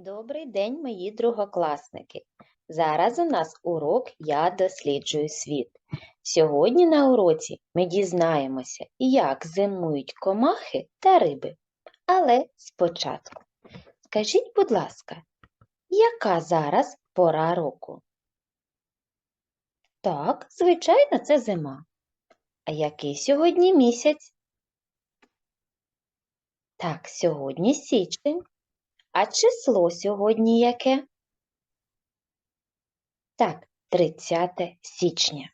Добрий день, мої другокласники! Зараз у нас урок Я досліджую світ. Сьогодні на уроці ми дізнаємося, як зимують комахи та риби. Але спочатку, скажіть, будь ласка, яка зараз пора року? Так, звичайно, це зима. А який сьогодні місяць? Так, сьогодні січень. А число сьогодні яке? Так, 30 січня.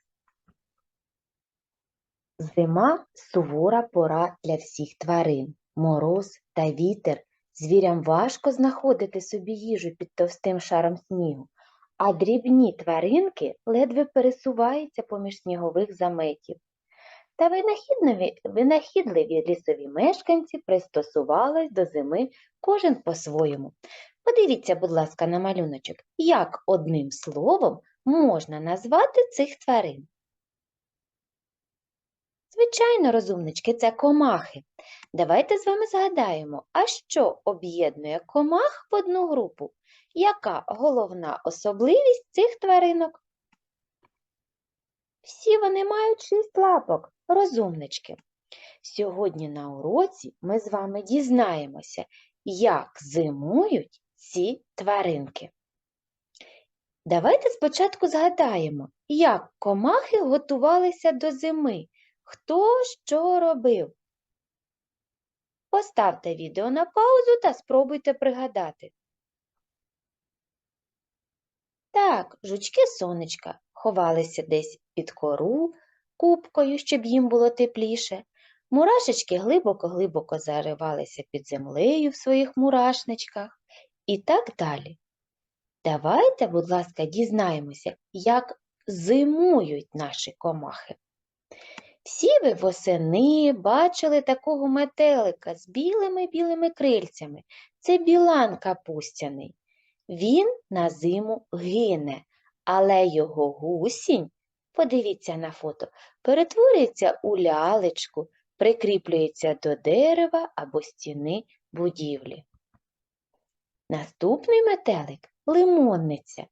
Зима сувора пора для всіх тварин. Мороз та вітер. Звірям важко знаходити собі їжу під товстим шаром снігу, а дрібні тваринки ледве пересуваються поміж снігових заметів. Та винахідливі, винахідливі лісові мешканці пристосувались до зими кожен по-своєму. Подивіться, будь ласка, на малюночок, як одним словом можна назвати цих тварин. Звичайно, розумнички, це комахи. Давайте з вами згадаємо, а що об'єднує комах в одну групу? Яка головна особливість цих тваринок? Всі вони мають шість лапок, розумнички. Сьогодні на уроці ми з вами дізнаємося, як зимують ці тваринки. Давайте спочатку згадаємо, як комахи готувалися до зими, хто що робив. Поставте відео на паузу та спробуйте пригадати. Так, жучки сонечка ховалися десь під кору купкою, щоб їм було тепліше. Мурашечки глибоко-глибоко заривалися під землею в своїх мурашничках і так далі. Давайте, будь ласка, дізнаємося, як зимують наші комахи. Всі ви восени бачили такого метелика з білими-білими крильцями. Це білан капустяний. Він на зиму гине, але його гусінь, подивіться на фото, перетворюється у лялечку, прикріплюється до дерева або стіни будівлі. Наступний метелик лимонниця.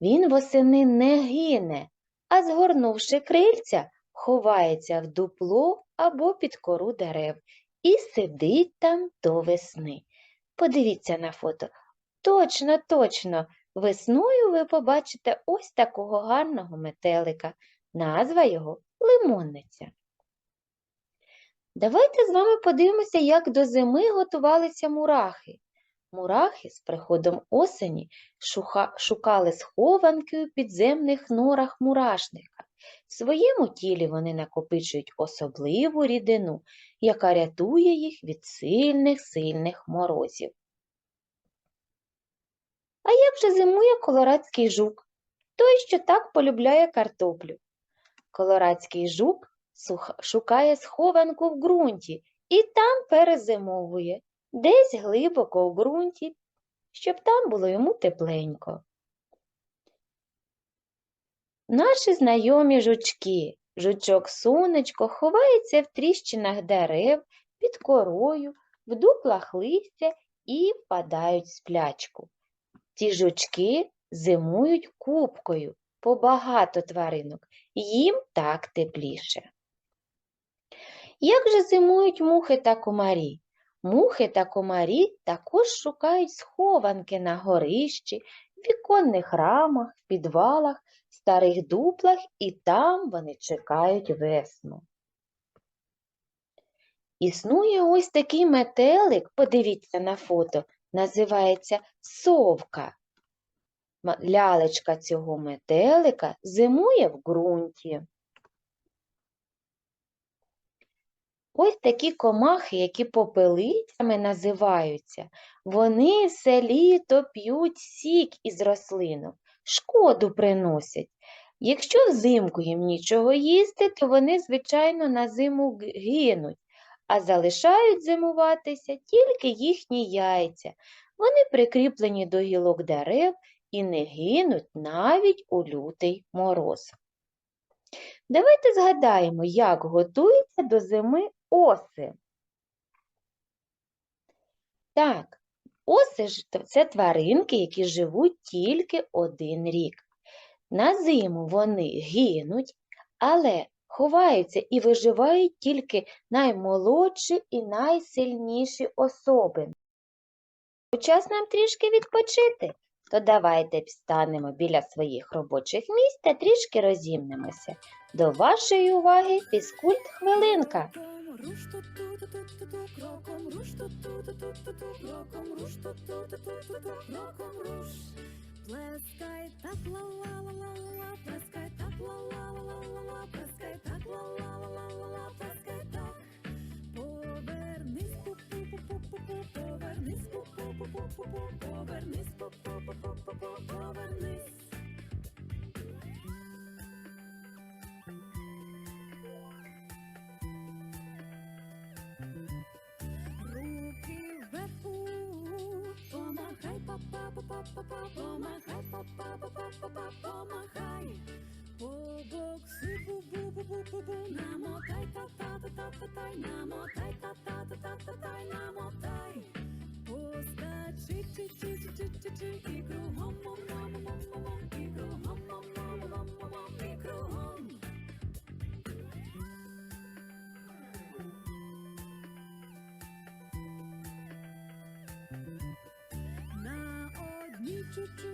Він восени не гине, а згорнувши крильця, ховається в дупло або під кору дерев і сидить там до весни. Подивіться на фото. Точно, точно, весною ви побачите ось такого гарного метелика. Назва його лимонниця. Давайте з вами подивимося, як до зими готувалися мурахи. Мурахи з приходом осені шукали схованки у підземних норах мурашника. В своєму тілі вони накопичують особливу рідину, яка рятує їх від сильних сильних морозів. А як же зимує колорадський жук, той, що так полюбляє картоплю? Колорадський жук шукає схованку в ґрунті і там перезимовує, десь глибоко в ґрунті, щоб там було йому тепленько. Наші знайомі жучки, жучок сонечко ховається в тріщинах дерев, під корою, в дуплах листя і впадають в сплячку. Ці жучки зимують купкою по багато тваринок, їм так тепліше. Як же зимують мухи та комарі? Мухи та комарі також шукають схованки на горищі, віконних рамах, підвалах, старих дуплах і там вони чекають весну. Існує ось такий метелик, подивіться на фото, називається совка. Лялечка цього метелика зимує в ґрунті. Ось такі комахи, які попелицями називаються, вони все літо п'ють сік із рослинок, шкоду приносять. Якщо взимку їм нічого їсти, то вони, звичайно, на зиму гинуть, а залишають зимуватися тільки їхні яйця. Вони прикріплені до гілок дерев і не гинуть навіть у лютий мороз. Давайте згадаємо, як готується до зими оси. Так, Оси це тваринки, які живуть тільки один рік. На зиму вони гинуть, але ховаються і виживають тільки наймолодші і найсильніші особи. Час нам трішки відпочити, то давайте встанемо біля своїх робочих місць та трішки розімнемося. До вашої уваги фізкульт хвилинка. Плескай так ла, плескай так ла ла ла ла ла ла, плескай так ла ла ла ла ла ла, плескай так. Повернись пу пу. Помахай, па-па, па-па, па-па, помахай, па-па, па-па, па-па, помахай. Побокси, бу-бу-бу-бу-бу-бу, намотай, та-та-та-та-та-тай, намотай, та-та-та-та-та-тай, намотай. Поскачи, чи-чи-чи-чи-чи-чи, і кругом, мом-мом-мом-мом-мом, і кругом, мом-мом-мом-мом-мом, і кругом. На одній чу-чу-чу-чу-чу, і на двох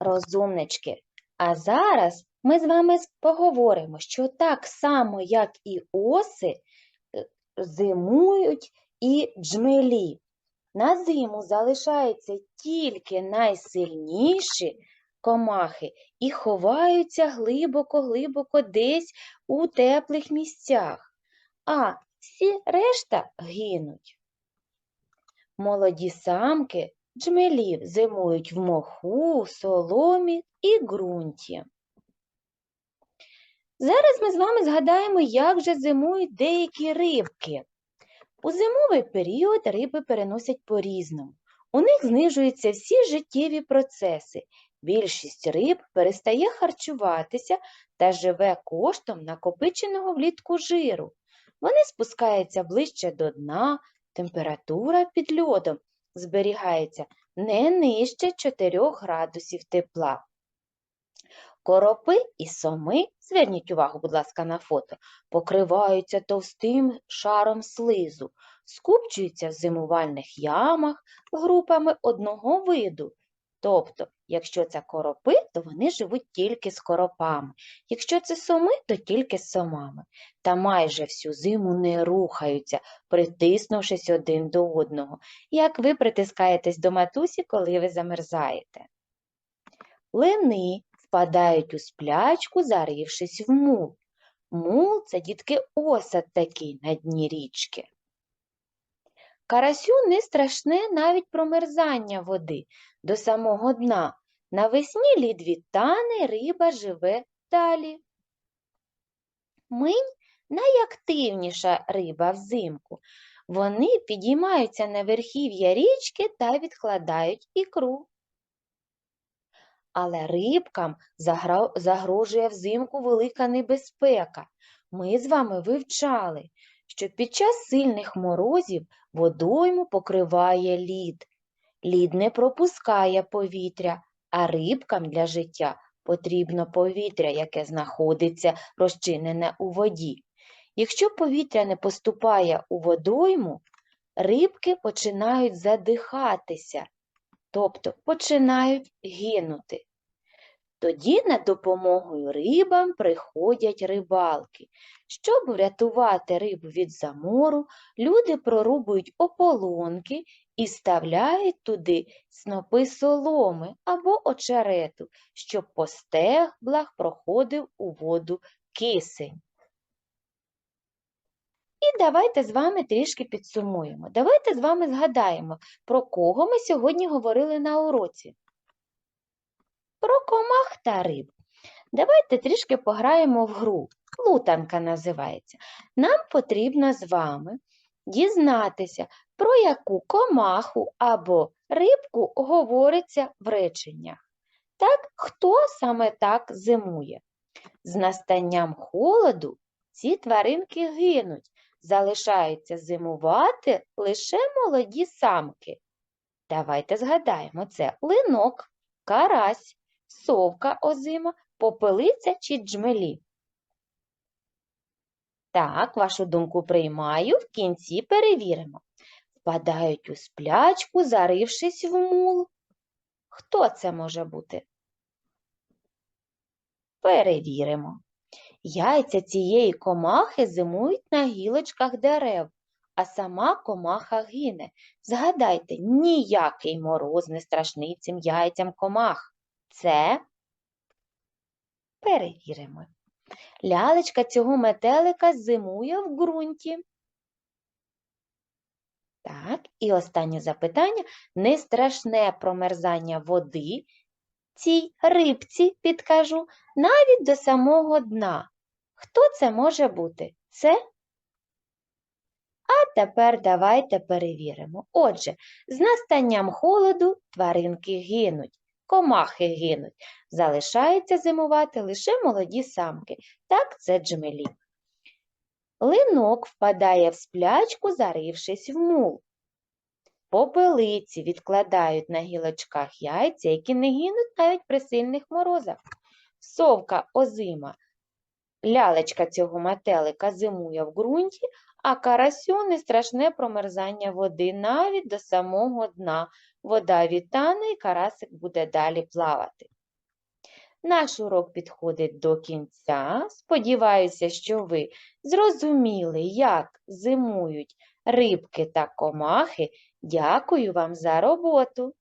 Розумнички. А зараз ми з вами поговоримо, що так само, як і оси, е, зимують і джмелі. На зиму залишаються тільки найсильніші комахи і ховаються глибоко-глибоко десь у теплих місцях, а всі решта гинуть. Молоді самки джмелів зимують в моху, соломі і ґрунті. Зараз ми з вами згадаємо, як же зимують деякі рибки. У зимовий період риби переносять по-різному. У них знижуються всі життєві процеси. Більшість риб перестає харчуватися та живе коштом накопиченого влітку жиру. Вони спускаються ближче до дна, температура під льодом зберігається не нижче 4 градусів тепла. Коропи і соми, зверніть увагу, будь ласка, на фото, покриваються товстим шаром слизу, скупчуються в зимувальних ямах групами одного виду. Тобто, якщо це коропи, то вони живуть тільки з коропами, якщо це соми, то тільки з сомами. Та майже всю зиму не рухаються, притиснувшись один до одного, як ви притискаєтесь до матусі, коли ви замерзаєте. Лини впадають у сплячку, зарившись в мул. Мул – це дітки осад такий на дні річки. Карасю не страшне навіть промерзання води до самого дна. Навесні лід відтане, риба живе далі. Минь найактивніша риба взимку. Вони підіймаються на верхів'я річки та відкладають ікру. Але рибкам загрожує взимку велика небезпека. Ми з вами вивчали, що під час сильних морозів водойму покриває лід. Лід не пропускає повітря, а рибкам для життя потрібно повітря, яке знаходиться розчинене у воді. Якщо повітря не поступає у водойму, рибки починають задихатися, тобто починають гинути. Тоді на допомогу рибам приходять рибалки. Щоб врятувати рибу від замору, люди прорубують ополонки і вставляють туди снопи соломи або очерету, щоб по стеблах проходив у воду кисень. І давайте з вами трішки підсумуємо. Давайте з вами згадаємо, про кого ми сьогодні говорили на уроці. Про комах та риб. Давайте трішки пограємо в гру. Плутанка називається. Нам потрібно з вами дізнатися, про яку комаху або рибку говориться в реченнях. Так, хто саме так зимує? З настанням холоду ці тваринки гинуть, залишаються зимувати лише молоді самки. Давайте згадаємо це линок, карась, совка озима, попелиця чи джмелі. Так, вашу думку приймаю, в кінці перевіримо. Впадають у сплячку, зарившись в мул. Хто це може бути? Перевіримо. Яйця цієї комахи зимують на гілочках дерев, а сама комаха гине. Згадайте, ніякий мороз не страшний цим яйцям комах. Це перевіримо. Лялечка цього метелика зимує в ґрунті. Так, і останнє запитання. Не страшне промерзання води цій рибці, підкажу, навіть до самого дна. Хто це може бути? Це? А тепер давайте перевіримо. Отже, з настанням холоду тваринки гинуть, комахи гинуть. Залишаються зимувати лише молоді самки. Так, це джмелі. Линок впадає в сплячку, зарившись в мул. Попелиці відкладають на гілочках яйця, які не гинуть навіть при сильних морозах. Совка озима, лялечка цього метелика зимує в ґрунті, а карасю не страшне промерзання води навіть до самого дна. Вода відтане і карасик буде далі плавати. Наш урок підходить до кінця. Сподіваюся, що ви зрозуміли, як зимують рибки та комахи. Дякую вам за роботу.